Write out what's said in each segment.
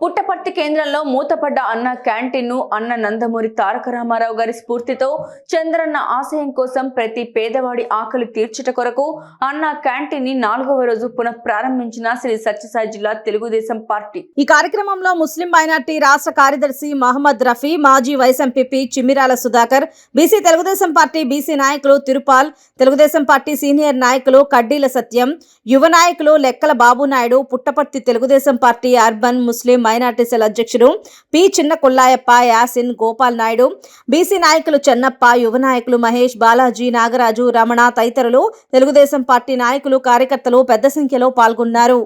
పుట్టపర్తి కేంద్రంలో మూతపడ్డ అన్న క్యాంటీన్ను అన్న నందమూరి తారక రామారావు గారి స్ఫూర్తితో చంద్రన్న ఆశయం కోసం ప్రతి పేదవాడి ఆకలి తీర్చుట కొరకు అన్న క్యాంటీన్ని నాలుగవ రోజు పునః ప్రారంభించిన శ్రీ సత్యసాయి జిల్లా తెలుగుదేశం పార్టీ. ఈ కార్యక్రమంలో ముస్లిం మైనార్టీ రాష్ట్ర కార్యదర్శి మహమ్మద్ రఫీ మాజీ vice MPP Chimmirala Sudhakar BC Telugu Desam party BC నాయకులు తిరుపాల్ తెలుగుదేశం పార్టీ సీనియర్ నాయకులు కడ్డీల సత్యం యువ నాయకులు లెక్కల Babu Naidu Puttaparthi Telugu Desam party urban Muslim minority cell అధ్యక్షుడు పి చిన్న కొల్లాయప్ప యాసిన్ గోపాల్ నాయుడు బీసీ నాయకులు చెన్నప్ప యువ నాయకులు మహేష్ బాలాజీ నాగరాజు రమణ తదితరులు తెలుగుదేశం పార్టీ నాయకులు కార్యకర్తలు పెద్ద సంఖ్యలో పాల్గొన్నారు.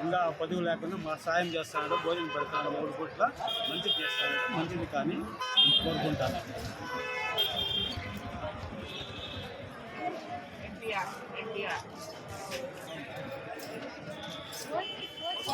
ఇంకా పదువు లేకుండా మా సాయం చేస్తాడు భోజనం పెడతాడు మూడు పూట్ల మంచిది చేస్తాడు మంచిది కానీ కోరుకుంటాను. ఎన్టీఆర్ ఎన్టీఆర్.